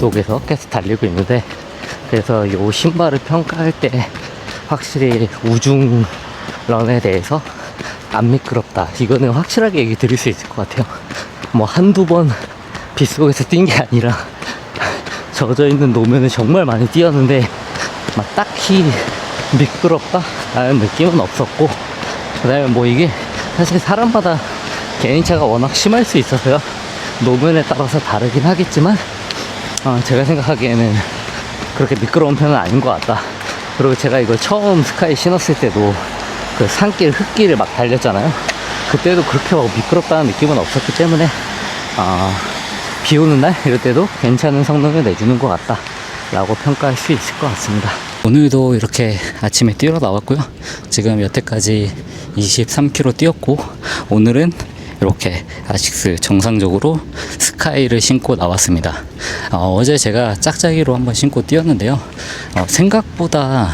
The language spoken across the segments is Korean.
쪽에서 계속 달리고 있는데 그래서 요 신발을 평가할 때 확실히 우중 런에 대해서 안 미끄럽다. 이거는 확실하게 얘기 드릴 수 있을 것 같아요. 뭐 한두 번 빗속에서 뛴 게 아니라 젖어 있는 노면을 정말 많이 뛰었는데 막 딱히 미끄럽다? 라는 느낌은 없었고 그 다음에 뭐 이게 사실 사람마다 개인차가 워낙 심할 수 있어서요 노면에 따라서 다르긴 하겠지만 어, 제가 생각하기에는 그렇게 미끄러운 편은 아닌 것 같다. 그리고 제가 이걸 처음 스카이 신었을 때도 그 산길 흙길을 막 달렸잖아요. 그때도 그렇게 막 미끄럽다는 느낌은 없었기 때문에 어, 비 오는 날 이럴 때도 괜찮은 성능을 내주는 것 같다 라고 평가할 수 있을 것 같습니다. 오늘도 이렇게 아침에 뛰러 나왔고요. 지금 여태까지 23km 뛰었고 오늘은 이렇게 아식스 정상적으로 스카이를 신고 나왔습니다 어, 제 제가 짝짝이로 한번 신고 뛰었는데요 어, 생각보다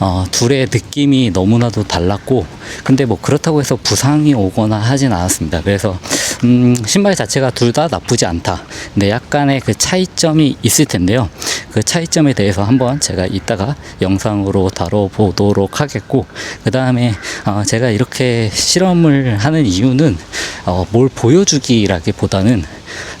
어, 둘의 느낌이 너무나도 달랐고 근데 뭐 그렇다고 해서 부상이 오거나 하진 않았습니다 그래서 음, 신발 자체가 둘 다 나쁘지 않다. 근데 약간의 그 차이점이 있을 텐데요. 그 차이점에 대해서 한번 제가 이따가 영상으로 다뤄보도록 하겠고, 그 다음에 어, 제가 이렇게 실험을 하는 이유는 어, 뭘 보여주기라기보다는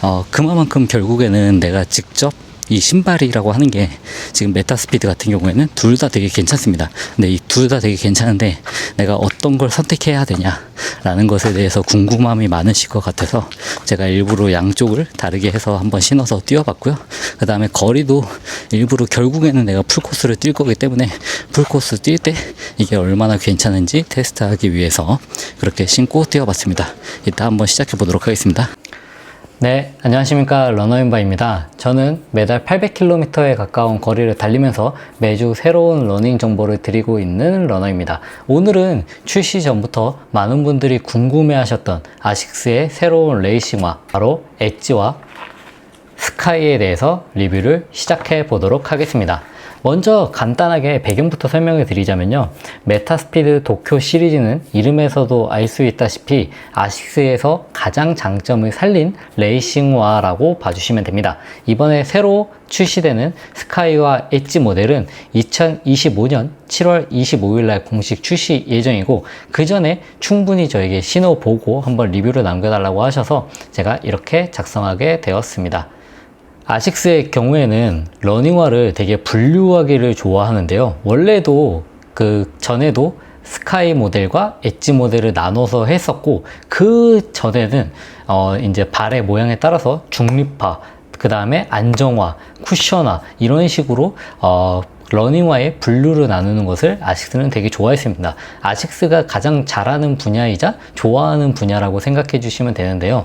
어, 그만큼 결국에는 내가 직접 이 신발이라고 하는 게 지금 메타스피드 같은 경우에는 둘 다 되게 괜찮습니다. 근데 이 둘 다 되게 괜찮은데 내가 어떤 걸 선택해야 되냐라는 것에 대해서 궁금함이 많으실 것 같아서 제가 일부러 양쪽을 다르게 해서 한번 신어서 뛰어봤고요. 그 다음에 거리도 일부러 결국에는 내가 풀코스를 뛸 거기 때문에 풀코스 뛸 때 이게 얼마나 괜찮은지 테스트하기 위해서 그렇게 신고 뛰어봤습니다. 이따 한번 시작해 보도록 하겠습니다. 네, 안녕하십니까. 러너인바입니다. 저는 매달 800km에 가까운 거리를 달리면서 매주 새로운 러닝 정보를 드리고 있는 러너입니다. 오늘은 출시 전부터 많은 분들이 궁금해 하셨던 아식스의 새로운 레이싱화, 바로 엣지와 스카이에 대해서 리뷰를 시작해 보도록 하겠습니다. 먼저 간단하게 배경부터 설명을 드리자면요. 메타스피드 도쿄 시리즈는 이름에서도 알 수 있다시피 아식스에서 가장 장점을 살린 레이싱화라고 봐주시면 됩니다. 이번에 새로 출시되는 스카이와 엣지 모델은 2025년 7월 25일 날 공식 출시 예정이고 그 전에 충분히 저에게 신어보고 한번 리뷰를 남겨달라고 하셔서 제가 이렇게 작성하게 되었습니다. 아식스의 경우에는 러닝화를 되게 분류하기를 좋아하는데요. 원래도 그 전에도 스카이 모델과 엣지 모델을 나눠서 했었고 그 전에는 어 이제 발의 모양에 따라서 중립화 그 다음에 안정화, 쿠션화 이런 식으로 어 러닝화의 분류를 나누는 것을 아식스는 되게 좋아했습니다. 아식스가 가장 잘하는 분야이자 좋아하는 분야라고 생각해 주시면 되는데요.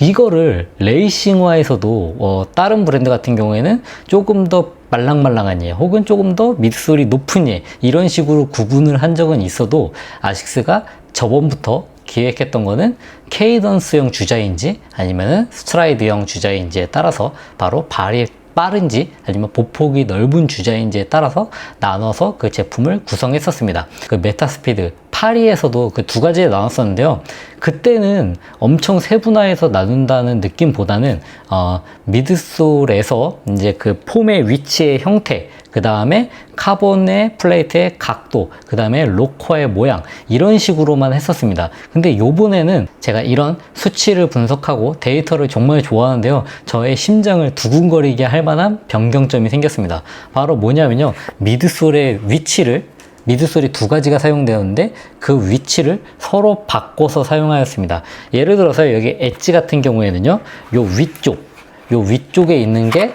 이거를 레이싱화에서도 어, 다른 브랜드 같은 경우에는 조금 더 말랑말랑한 예 혹은 조금 더 미드솔이 높은 예 이런 식으로 구분을 한 적은 있어도 아식스가 저번부터 기획했던 거는 케이던스형 주자인지 아니면은 스트라이드형 주자인지에 따라서 바로 발이 빠른지 아니면 보폭이 넓은 주자인지에 따라서 나눠서 그 제품을 구성했었습니다. 그 메타스피드 파리에서도 그 두 가지에 나눴었는데요. 그때는 엄청 세분화해서 나눈다는 느낌보다는 어, 미드솔에서 이제 그 폼의 위치의 형태, 그 다음에 카본의 플레이트의 각도, 그 다음에 로커의 모양 이런 식으로만 했었습니다. 근데 요번에는 제가 이런 수치를 분석하고 데이터를 정말 좋아하는데요. 저의 심장을 두근거리게 할 만한 변경점이 생겼습니다. 바로 뭐냐면요. 미드솔의 위치를 미드솔이 두 가지가 사용되었는데 그 위치를 서로 바꿔서 사용하였습니다. 예를 들어서 여기 엣지 같은 경우에는요. 요 위쪽, 요 위쪽에 있는 게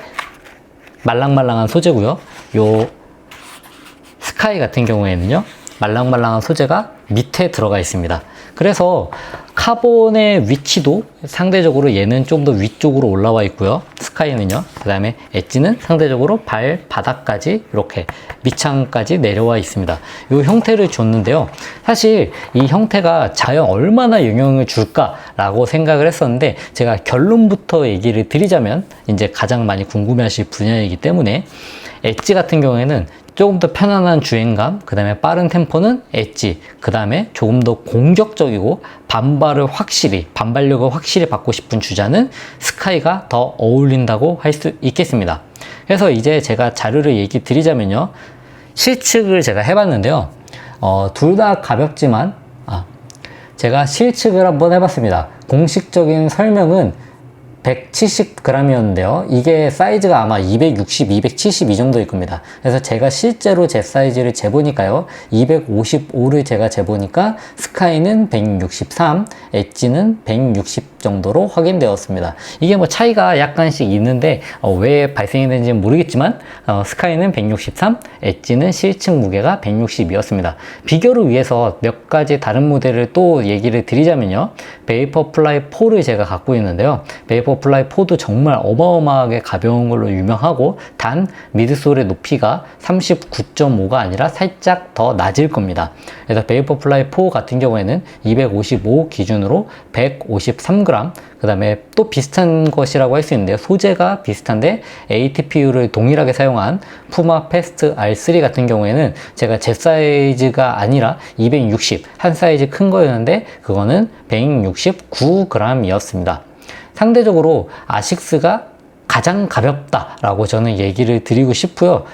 말랑말랑한 소재고요. 요 스카이 같은 경우에는요. 말랑말랑한 소재가 밑에 들어가 있습니다. 그래서 카본의 위치도 상대적으로 얘는 좀 더 위쪽으로 올라와 있고요. 스카이는요. 그 다음에 엣지는 상대적으로 발 바닥까지 이렇게 밑창까지 내려와 있습니다. 이 형태를 줬는데요. 사실 이 형태가 자연 얼마나 영향을 줄까라고 생각을 했었는데 제가 결론부터 얘기를 드리자면 이제 가장 많이 궁금해하실 분야이기 때문에 엣지 같은 경우에는 조금 더 편안한 주행감, 그 다음에 빠른 템포는 엣지, 그 다음에 조금 더 공격적이고 반발을 확실히, 반발력을 확실히 받고 싶은 주자는 스카이가 더 어울린다고 할 수 있겠습니다. 그래서 이제 제가 자료를 얘기 드리자면요. 실측을 제가 해봤는데요. 어, 둘 다 가볍지만, 아, 제가 실측을 한번 해봤습니다. 공식적인 설명은 170g이었는데요. 이게 사이즈가 아마 260, 270이 정도일 겁니다. 그래서 제가 실제로 제 사이즈를 재보니까요. 255를 제가 재보니까 스카이는 163, 엣지는 160 정도로 확인되었습니다. 이게 뭐 차이가 약간씩 있는데 어, 왜 발생했는지는 모르겠지만 어, 스카이는 163, 엣지는 실측 무게가 160이었습니다. 비교를 위해서 몇 가지 다른 모델을 또 얘기를 드리자면요. 베이퍼 플라이 4를 제가 갖고 있는데요. 베이퍼 플라이 4도 정말 어마어마하게 가벼운 걸로 유명하고 단 미드솔의 높이가 39.5가 아니라 살짝 더 낮을 겁니다. 그래서 베이퍼 플라이 4 같은 경우에는 255 기준으로 153g 그 다음에 또 비슷한 것이라고 할 수 있는데요. 소재가 비슷한데 ATPU를 동일하게 사용한 푸마 패스트 R3 같은 경우에는 제가 제 사이즈가 아니라 260, 한 사이즈 큰 거였는데 그거는 169g이었습니다. 상대적으로 아식스가 가장 가볍다라고 저는 얘기를 드리고 싶고요.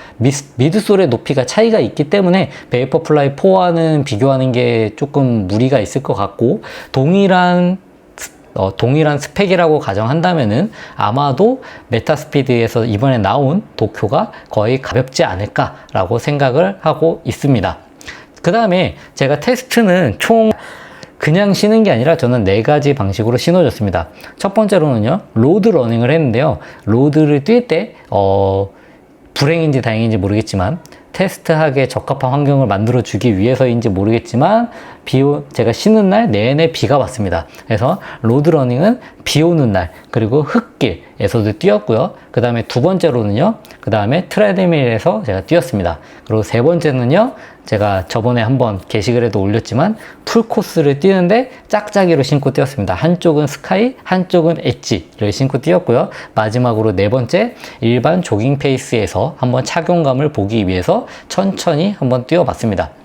미드솔의 높이가 차이가 있기 때문에 베이퍼플라이 4와는 비교하는 게 조금 무리가 있을 것 같고 동일한 어, 동일한 스펙이라고 가정한다면은 아마도 메타스피드에서 이번에 나온 도쿄가 거의 가볍지 않을까라고 생각을 하고 있습니다. 그 다음에 제가 테스트는 총 그냥 쉬는 게 아니라 저는 네 가지 방식으로 신어줬습니다. 첫 번째로는요, 로드 러닝을 했는데요. 로드를 뛸 때, 어, 불행인지 다행인지 모르겠지만, 테스트하게 적합한 환경을 만들어 주기 위해서인지 모르겠지만 비 오, 제가 쉬는 날 내내 비가 왔습니다. 그래서 로드러닝은 비 오는 날 그리고 흙 길에서도 뛰었고요. 그 다음에 두 번째로는요. 그 다음에 트레드밀에서 제가 뛰었습니다. 그리고 세 번째는요. 제가 저번에 한번 게시글에도 올렸지만 풀코스를 뛰는데 짝짝이로 신고 뛰었습니다. 한쪽은 스카이, 한쪽은 엣지를 신고 뛰었고요. 마지막으로 네 번째 일반 조깅 페이스에서 한번 착용감을 보기 위해서 천천히 한번 뛰어봤습니다.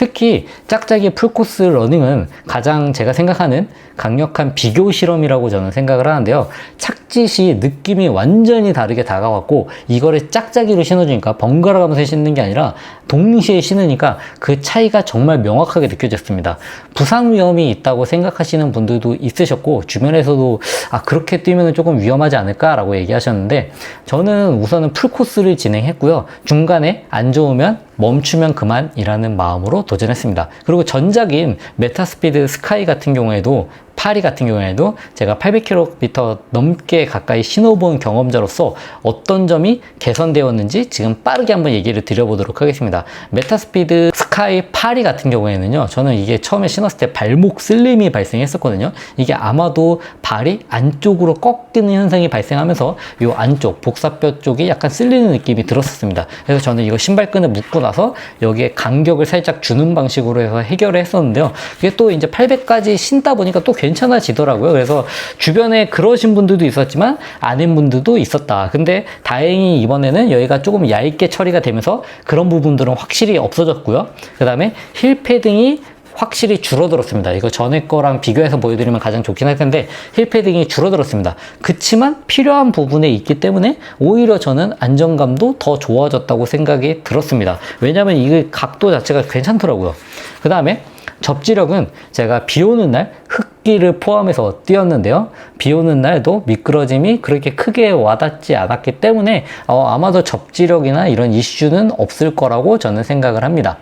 특히 짝짝이 풀코스 러닝은 가장 제가 생각하는 강력한 비교 실험이라고 저는 생각을 하는데요. 착짓이 느낌이 완전히 다르게 다가왔고 이거를 짝짝이로 신어주니까 번갈아 가면서 신는 게 아니라 동시에 신으니까 그 차이가 정말 명확하게 느껴졌습니다. 부상 위험이 있다고 생각하시는 분들도 있으셨고 주변에서도 아 그렇게 뛰면 조금 위험하지 않을까라고 얘기하셨는데 저는 우선은 풀코스를 진행했고요. 중간에 안 좋으면 멈추면 그만이라는 마음으로 도전했습니다. 그리고 전작인 메타스피드 스카이 같은 경우에도 파리 같은 경우에도 제가 800km 넘게 가까이 신어본 경험자로서 어떤 점이 개선되었는지 지금 빠르게 한번 얘기를 드려보도록 하겠습니다. 메타스피드 스카이 파리 같은 경우에는요, 저는 이게 처음에 신었을 때 발목 슬림이 발생했었거든요. 이게 아마도 발이 안쪽으로 꺾이는 현상이 발생하면서 이 안쪽 복사뼈 쪽이 약간 쓸리는 느낌이 들었었습니다. 그래서 저는 이거 신발끈을 묶고 나서 여기에 간격을 살짝 주는 방식으로 해서 해결을 했었는데요. 이게 또 이제 800까지 신다 보니까 또 괜 찮아지더라고요. 그래서 주변에 그러신 분들도 있었지만 아닌 분들도 있었다. 근데 다행히 이번에는 여기가 조금 얇게 처리가 되면서 그런 부분들은 확실히 없어졌고요. 그 다음에 힐 패딩이 확실히 줄어들었습니다. 이거 전에 거랑 비교해서 보여드리면 가장 좋긴 할 텐데 힐 패딩이 줄어들었습니다. 그치만 필요한 부분에 있기 때문에 오히려 저는 안정감도 더 좋아졌다고 생각이 들었습니다. 왜냐하면 이 각도 자체가 괜찮더라고요. 그 다음에 접지력은 제가 비 오는 날 흙길을 포함해서 뛰었는데요. 비 오는 날도 미끄러짐이 그렇게 크게 와닿지 않았기 때문에 어, 아마도 접지력이나 이런 이슈는 없을 거라고 저는 생각을 합니다.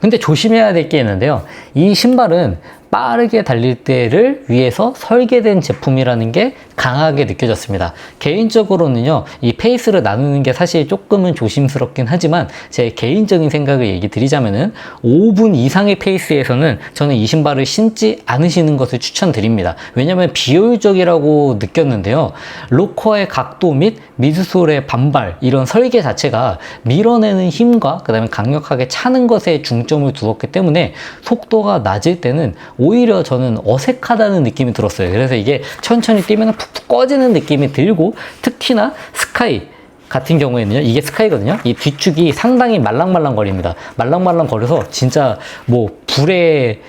근데 조심해야 될 게 있는데요. 이 신발은 빠르게 달릴 때를 위해서 설계된 제품이라는 게 강하게 느껴졌습니다. 개인적으로는요, 이 페이스를 나누는 게 사실 조금은 조심스럽긴 하지만 제 개인적인 생각을 얘기 드리자면은 5분 이상의 페이스에서는 저는 이 신발을 신지 않으시는 것을 추천드립니다. 왜냐면 비효율적이라고 느꼈는데요. 로커의 각도 및 미드솔의 반발, 이런 설계 자체가 밀어내는 힘과 그 다음에 강력하게 차는 것에 중점을 두었기 때문에 속도가 낮을 때는 오히려 저는 어색하다는 느낌이 들었어요. 그래서 이게 천천히 뛰면 푹푹 꺼지는 느낌이 들고 특히나 스카이 같은 경우에는요, 이게 스카이거든요. 이 뒤축이 상당히 말랑말랑 거립니다. 말랑말랑 거려서 진짜 뭐 불에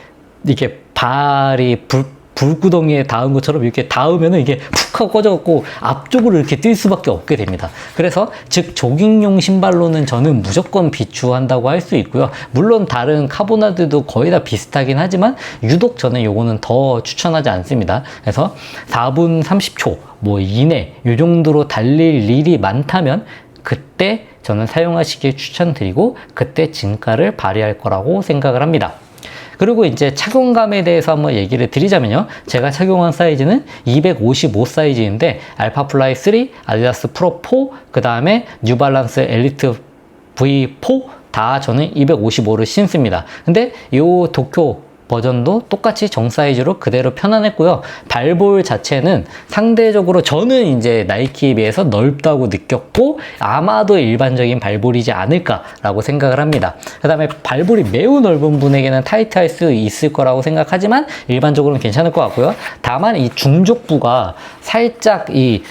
이렇게 발이 불 불구덩이에 닿은 것처럼 이렇게 닿으면은 이게 푹 하고 꺼져갖고 앞쪽으로 이렇게 뛸 수밖에 없게 됩니다. 그래서 즉 조깅용 신발로는 저는 무조건 비추한다고 할 수 있고요. 물론 다른 카보나드도 거의 다 비슷하긴 하지만 유독 저는 요거는 더 추천하지 않습니다. 그래서 4분 30초 뭐 이내 요 정도로 달릴 일이 많다면 그때 저는 사용하시길 추천드리고 그때 진가를 발휘할 거라고 생각을 합니다. 그리고 이제 착용감에 대해서 한번 얘기를 드리자면요. 제가 착용한 사이즈는 255 사이즈인데 알파 플라이 3, 아디다스 프로 4, 그 다음에 뉴발란스 엘리트 V4 다 저는 255를 신습니다. 근데 요 도쿄 버전도 똑같이 정 사이즈로 그대로 편안했고요. 발볼 자체는 상대적으로 저는 이제 나이키에 비해서 넓다고 느꼈고 아마도 일반적인 발볼이지 않을까라고 생각을 합니다. 그 다음에 발볼이 매우 넓은 분에게는 타이트할 수 있을 거라고 생각하지만 일반적으로는 괜찮을 것 같고요. 다만 이 중족부가 살짝 이,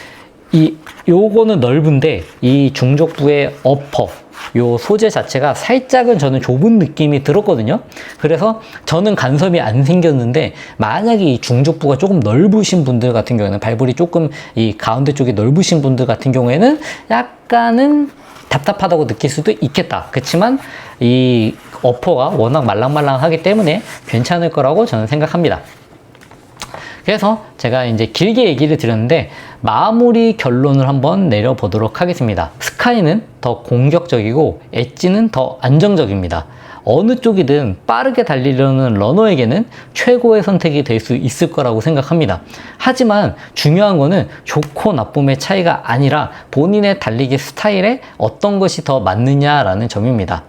이, 요거는 넓은데 이 중족부의 어퍼 요 소재 자체가 살짝은 저는 좁은 느낌이 들었거든요. 그래서 저는 간섭이 안 생겼는데 만약에 이 중족부가 조금 넓으신 분들 같은 경우에는 발볼이 조금 이 가운데 쪽이 넓으신 분들 같은 경우에는 약간은 답답하다고 느낄 수도 있겠다. 그렇지만 이 어퍼가 워낙 말랑말랑하기 때문에 괜찮을 거라고 저는 생각합니다. 그래서 제가 이제 길게 얘기를 드렸는데 마무리 결론을 한번 내려보도록 하겠습니다. 스카이는 더 공격적이고 엣지는 더 안정적입니다. 어느 쪽이든 빠르게 달리려는 러너에게는 최고의 선택이 될 수 있을 거라고 생각합니다. 하지만 중요한 거는 좋고 나쁨의 차이가 아니라 본인의 달리기 스타일에 어떤 것이 더 맞느냐라는 점입니다.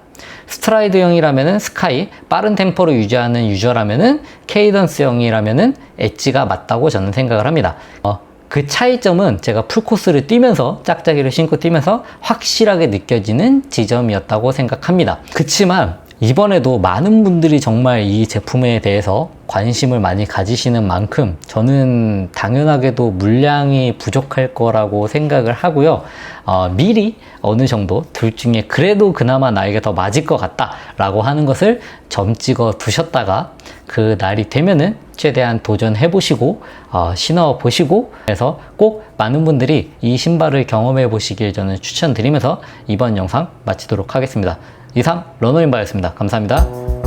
스트라이드형이라면은 스카이, 빠른 템포를 유지하는 유저라면은 케이던스형이라면은 엣지가 맞다고 저는 생각을 합니다. 어, 그 차이점은 제가 풀코스를 뛰면서 짝짝이를 신고 뛰면서 확실하게 느껴지는 지점이었다고 생각합니다. 그치만 이번에도 많은 분들이 정말 이 제품에 대해서 관심을 많이 가지시는 만큼 저는 당연하게도 물량이 부족할 거라고 생각을 하고요. 어, 미리 어느 정도 둘 중에 그래도 그나마 나에게 더 맞을 것 같다라고 하는 것을 점 찍어 두셨다가 그 날이 되면은 최대한 도전해 보시고 어, 신어 보시고 그래서 꼭 많은 분들이 이 신발을 경험해 보시길 저는 추천드리면서 이번 영상 마치도록 하겠습니다. 이상 러너인바였습니다. 감사합니다.